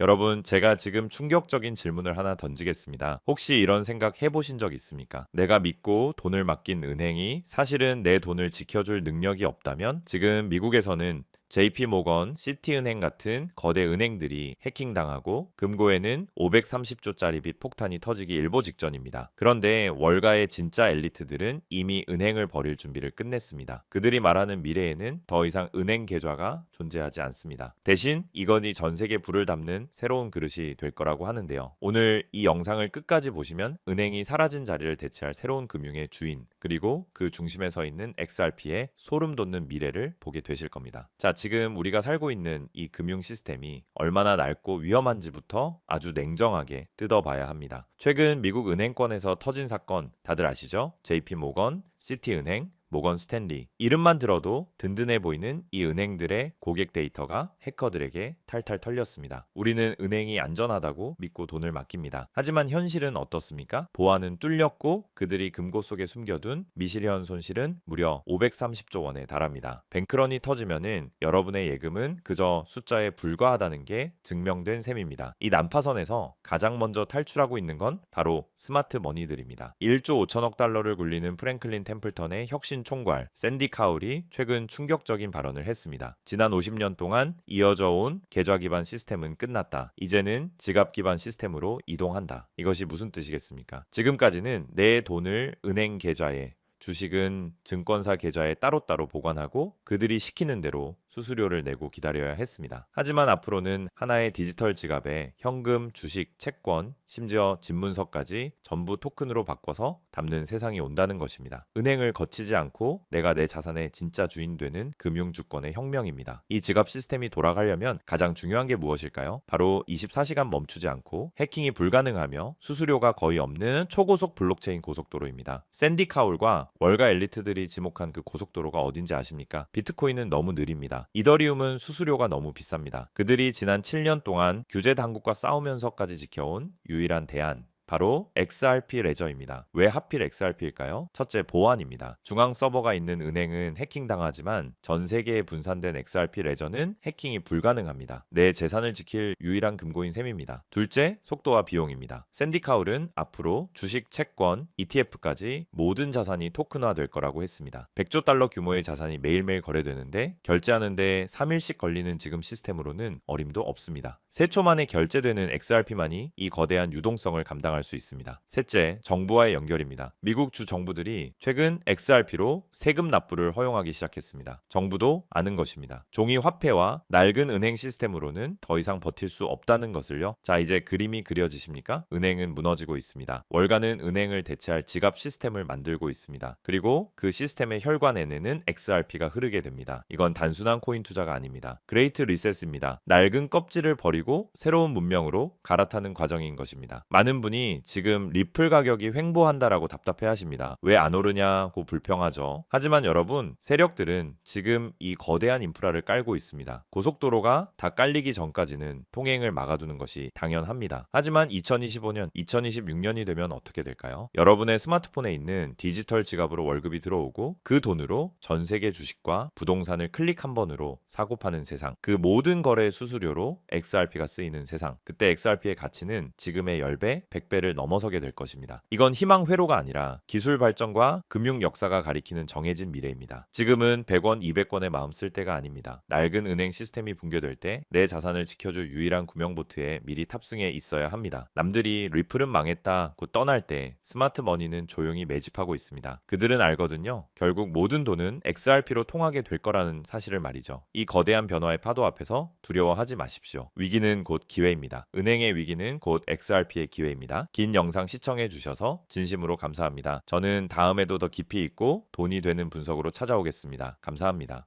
여러분, 제가 지금 충격적인 질문을 하나 던지겠습니다. 혹시 이런 생각 해보신 적 있습니까? 내가 믿고 돈을 맡긴 은행이 사실은 내 돈을 지켜줄 능력이 없다면 지금 미국에서는 JP 모건, 시티은행 같은 거대 은행들이 해킹당하고 금고에는 530조짜리 빚 폭탄이 터지기 일보 직전입니다. 그런데 월가의 진짜 엘리트들은 이미 은행을 버릴 준비를 끝냈습니다. 그들이 말하는 미래에는 더 이상 은행 계좌가 존재하지 않습니다. 대신 이건이 전 세계 불을 담는 새로운 그릇이 될 거라고 하는데요. 오늘 이 영상을 끝까지 보시면 은행이 사라진 자리를 대체할 새로운 금융의 주인 그리고 그 중심에 서 있는 XRP의 소름 돋는 미래를 보게 되실 겁니다. 자, 지금 우리가 살고 있는 이 금융 시스템이 얼마나 낡고 위험한지부터 아주 냉정하게 뜯어봐야 합니다. 최근 미국 은행권에서 터진 사건 다들 아시죠? JP 모건, 시티은행, 모건 스탠리 이름만 들어도 든든해 보이는 이 은행들의 고객 데이터가 해커들에게 탈탈 털렸습니다. 우리는 은행이 안전하다고 믿고 돈을 맡깁니다. 하지만 현실은 어떻습니까? 보안은 뚫렸고 그들이 금고 속에 숨겨둔 미실현 손실은 무려 530조 원에 달합니다. 뱅크런이 터지면은 여러분의 예금은 그저 숫자에 불과하다는 게 증명된 셈입니다. 이 난파선에서 가장 먼저 탈출하고 있는 건 바로 스마트 머니들입니다. 1조 5천억 달러를 굴리는 프랭클린 템플턴의 혁신 총괄 샌디 카울이 최근 충격적인 발언을 했습니다. 지난 50년 동안 이어져 온 계좌 기반 시스템은 끝났다. 이제는 지갑 기반 시스템으로 이동한다. 이것이 무슨 뜻이겠습니까? 지금까지는 내 돈을 은행 계좌에 주식은 증권사 계좌에 따로따로 보관하고 그들이 시키는 대로 수수료를 내고 기다려야 했습니다. 하지만 앞으로는 하나의 디지털 지갑에 현금, 주식, 채권, 심지어 집문서까지 전부 토큰으로 바꿔서 담는 세상이 온다는 것입니다. 은행을 거치지 않고 내가 내 자산의 진짜 주인 되는 금융 주권의 혁명입니다. 이 지갑 시스템이 돌아가려면 가장 중요한 게 무엇일까요? 바로 24시간 멈추지 않고 해킹이 불가능하며 수수료가 거의 없는 초고속 블록체인 고속도로입니다. 샌디 카울과 월가 엘리트들이 지목한 그 고속도로가 어딘지 아십니까? 비트코인은 너무 느립니다. 이더리움은 수수료가 너무 비쌉니다. 그들이 지난 7년 동안 규제 당국과 싸우면서까지 지켜온 유일한 대안 바로 XRP 레저입니다. 왜 하필 XRP일까요? 첫째, 보안입니다. 중앙 서버가 있는 은행은 해킹당하지만 전 세계에 분산된 XRP 레저는 해킹이 불가능합니다. 내 재산을 지킬 유일한 금고인 셈입니다. 둘째, 속도와 비용입니다. 샌디 카울은 앞으로 주식, 채권, ETF까지 모든 자산이 토큰화 될 거라고 했습니다. 100조 달러 규모의 자산이 매일매일 거래되는데 결제하는데 3일씩 걸리는 지금 시스템으로는 어림도 없습니다. 3초 만에 결제되는 XRP만이 이 거대한 유동성을 감당할 수 있습니다. 셋째, 정부와의 연결입니다. 미국 주 정부들이 최근 XRP로 세금 납부를 허용하기 시작했습니다. 정부도 아는 것입니다. 종이 화폐와 낡은 은행 시스템으로는 더 이상 버틸 수 없다는 것을요. 자, 이제 그림이 그려지십니까? 은행은 무너지고 있습니다. 월가는 은행을 대체할 지갑 시스템을 만들고 있습니다. 그리고 그 시스템의 혈관에는 XRP가 흐르게 됩니다. 이건 단순한 코인 투자가 아닙니다. 그레이트 리셋입니다. 낡은 껍질을 버리고 새로운 문명으로 갈아타는 과정인 것입니다. 많은 분이 지금 리플 가격이 횡보한다라고 답답해 하십니다. 왜 안 오르냐고 불평하죠. 하지만 여러분, 세력들은 지금 이 거대한 인프라를 깔고 있습니다. 고속도로가 다 깔리기 전까지는 통행을 막아두는 것이 당연합니다. 하지만 2025년, 2026년이 되면 어떻게 될까요? 여러분의 스마트폰에 있는 디지털 지갑으로 월급이 들어오고 그 돈으로 전 세계 주식과 부동산을 클릭 한 번으로 사고 파는 세상. 그 모든 거래 수수료로 XRP가 쓰이는 세상. 그때 XRP의 가치는 지금의 10배, 100배 를 넘어서게 될 것입니다. 이건 희망 회로가 아니라 기술 발전과 금융 역사가 가리키는 정해진 미래입니다. 지금은 100원, 200원의 마음 쓸 때가 아닙니다. 낡은 은행 시스템이 붕괴될 때 내 자산을 지켜줄 유일한 구명보트에 미리 탑승해 있어야 합니다. 남들이 리플은 망했다고 떠날 때 스마트 머니는 조용히 매집하고 있습니다. 그들은 알거든요. 결국 모든 돈은 XRP로 통하게 될 거라는 사실을 말이죠. 이 거대한 변화의 파도 앞에서 두려워하지 마십시오. 위기는 곧 기회입니다. 은행의 위기는 곧 XRP의 기회입니다. 긴 영상 시청해 주셔서 진심으로 감사합니다. 저는 다음에도 더 깊이 있고 돈이 되는 분석으로 찾아오겠습니다. 감사합니다.